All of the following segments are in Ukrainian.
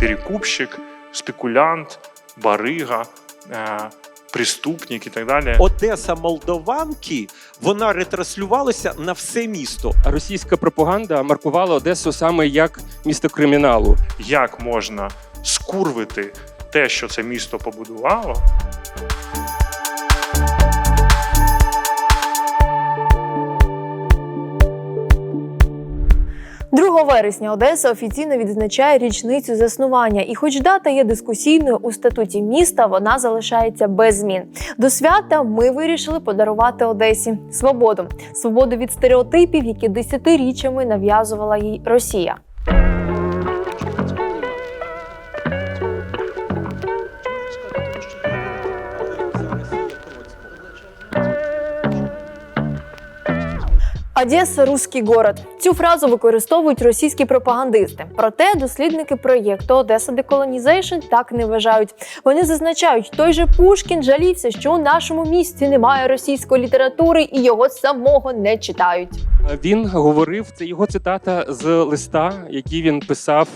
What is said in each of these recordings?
перекупщик, спекулянт, барига, е, преступник і так далі. Одеса Молдованки вона ретранслювалася на все місто. Російська пропаганда маркувала Одесу саме як місто криміналу. Як можна скурвити те, що це місто побудувало, 2 вересня Одеса офіційно відзначає річницю заснування, і хоч дата є дискусійною у статуті міста, вона залишається без змін. До свята ми вирішили подарувати Одесі свободу, свободу від стереотипів, які десятиріччями нав'язувала їй Росія. Одеса руський город. Цю фразу використовують російські пропагандисти. Проте дослідники проєкту Одеса Деколонізейшн так не вважають. Вони зазначають, той же Пушкін жалівся, що у нашому місті немає російської літератури і його самого не читають. Він говорив, це його цитата з листа, який він писав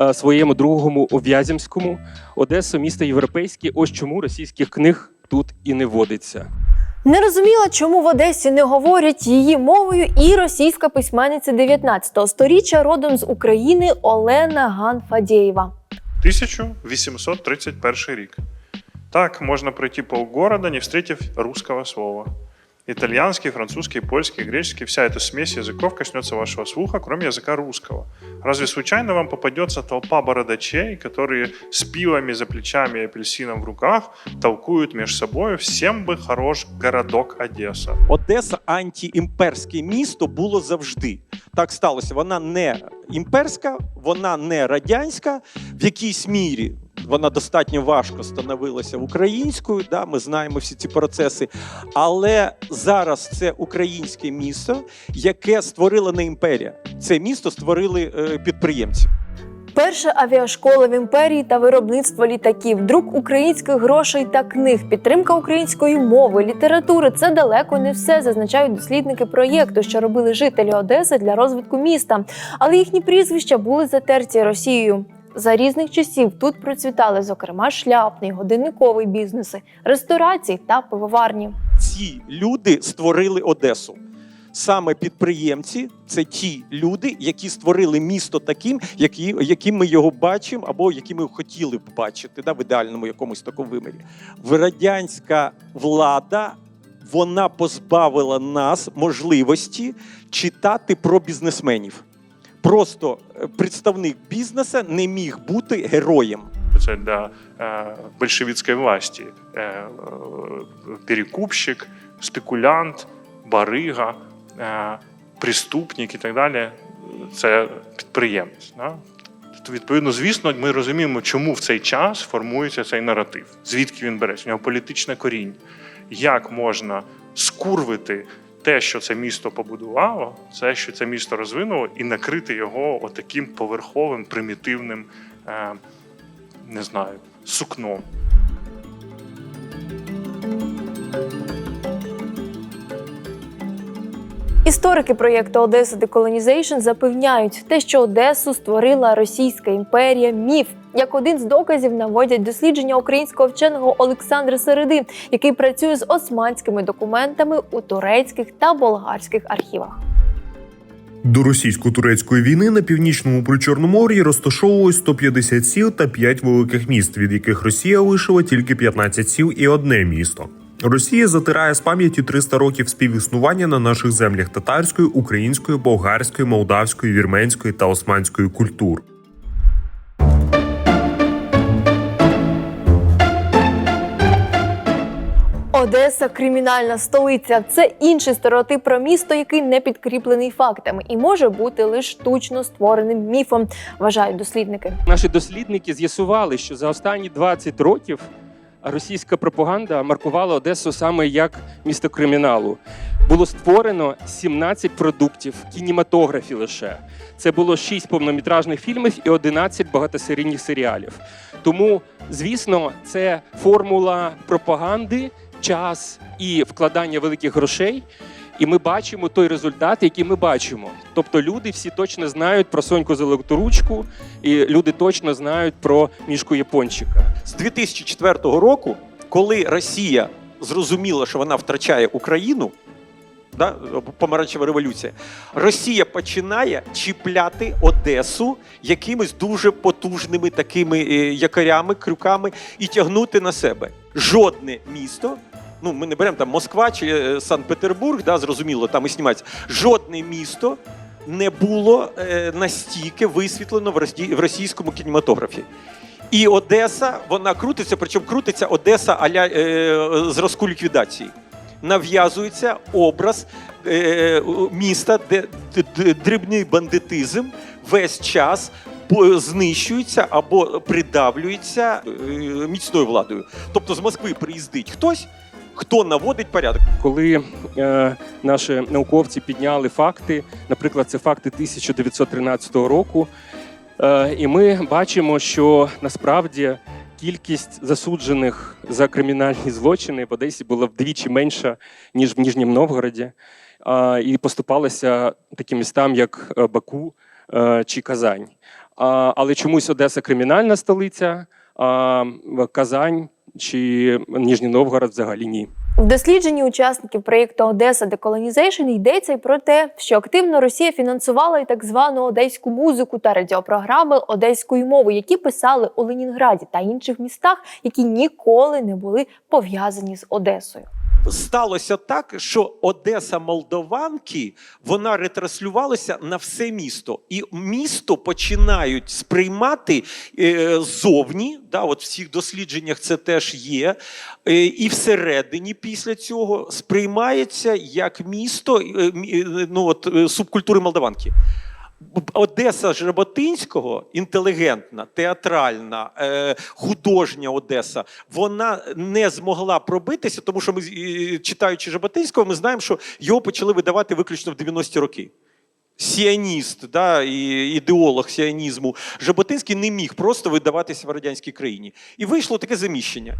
е, своєму другому В'яземському. Одеса, місто європейське. Ось чому російських книг тут і не водиться. Не розуміла, чому в Одесі не говорять її мовою і російська письменниця 19 століття родом з України Олена Ганфадєєва. 1831 рік. Так можна пройти полгорода, не встретив русского слова. Итальянский, французский, польский, греческий, вся эта смесь языков коснется вашего слуха, кроме языка русского. Разве случайно вам попадется толпа бородачей, которые с пилами за плечами и апельсином в руках толкуют между собой «Всем бы хорош городок Одесса». Одеса антиімперське місто було завжди. Так сталося. Вона не імперська, вона не радянська. В якійсь мірі вона достатньо важко становилася українською. Да, ми знаємо всі ці процеси. Але зараз це українське місто, яке створила не імперія. Це місто створили е, підприємці. Перша авіашкола в імперії та виробництво літаків, друк українських грошей та книг, підтримка української мови, літератури це далеко не все, зазначають дослідники проєкту, що робили жителі Одеси для розвитку міста. Але їхні прізвища були затерті Росією. За різних часів тут процвітали, зокрема, шляпний, годинниковий бізнеси, ресторації та пивоварні. ці люди створили Одесу. Саме підприємці це ті люди, які створили місто таким, які, яким ми його бачимо, або яким ми хотіли б бачити, да, в ідеальному якомусь такому вимірі. Радянська влада вона позбавила нас можливості читати про бізнесменів. Просто е, представник бізнесу не міг бути героєм. Це для е, большевицької власті. Е, перекупщик, спекулянт, барига, преступник і так далі. Це підприємець. Да? Тобто, Відповідно, звісно, ми розуміємо, чому в цей час формується цей наратив, звідки він береться, у нього політичне коріння. Як можна скурвити те, що це місто побудувало, це, що це місто розвинуло, і накрити його отаким поверховим, примітивним, е, не знаю, сукном. Історики проєкту Одеса Деколонізейшн запевняють, те, що Одесу створила Російська імперія, міф. Як один з доказів наводять дослідження українського вченого Олександра Середи, який працює з османськими документами у турецьких та болгарських архівах. До російсько-турецької війни на північному причорномор'ї розташовувалось 150 сіл та 5 великих міст, від яких Росія лишила тільки 15 сіл і одне місто. Росія затирає з пам'яті 300 років співіснування на наших землях татарської, української, болгарської, молдавської, вірменської та османської культур. Одеса кримінальна столиця. Це інший стереотип про місто, який не підкріплений фактами і може бути лише штучно створеним міфом, вважають дослідники. Наші дослідники з'ясували, що за останні 20 років російська пропаганда маркувала Одесу саме як місто криміналу. Було створено 17 продуктів кінематографі лише. Це було 6 повнометражних фільмів і 11 багатосерійних серіалів. Тому, звісно, це формула пропаганди, час і вкладання великих грошей. І ми бачимо той результат, який ми бачимо. Тобто люди всі точно знають про Соньку Золоторучку, і люди точно знають про мішку Япончика. З 2004 року, коли Росія зрозуміла, що вона втрачає Україну, да, помаранчева революція, Росія починає чіпляти Одесу якимись дуже потужними такими е, якорями, крюками і тягнути на себе. Жодне місто. Ну, ми не беремо там Москва чи е, Санкт-Петербург, да, зрозуміло, там і знімається. Жодне місто не було е, настільки висвітлено в, росі- в російському кінематографі. І Одеса, вона крутиться, причому крутиться Одеса аля е, зразку ліквідації. Нав'язується образ е, міста, де д- д- дрібний бандитизм весь час знищується або придавлюється е, міцною владою. Тобто з Москви приїздить хтось, хто наводить порядок. Коли е, наші науковці підняли факти, наприклад, це факти 1913 року, е, і ми бачимо, що насправді кількість засуджених за кримінальні злочини в Одесі була вдвічі менша, ніж в Ніжнім Новгороді, е, і поступалася таким містам, як е, Баку е, чи Казань. А, але чомусь Одеса кримінальна столиця, а Казань чи Ніжній Новгород взагалі ні. В дослідженні учасників проєкту Одеса Деколонізейшн йдеться й про те, що активно Росія фінансувала і так звану одеську музику та радіопрограми одеської мови, які писали у Ленінграді та інших містах, які ніколи не були пов'язані з Одесою. Сталося так, що Одеса Молдованки вона ретранслювалася на все місто, і місто починають сприймати е, зовні. Да, от в всіх дослідженнях це теж є. Е, і всередині після цього сприймається як місто е, ну, от, субкультури Молдаванки. Одеса Жаботинського, інтелігентна, театральна, е, художня Одеса, вона не змогла пробитися, тому що ми, читаючи Жаботинського, ми знаємо, що його почали видавати виключно в 90-ті роки. Сіаніст, да, і ідеолог сіанізму Жаботинський не міг просто видаватися в радянській країні. І вийшло таке заміщення.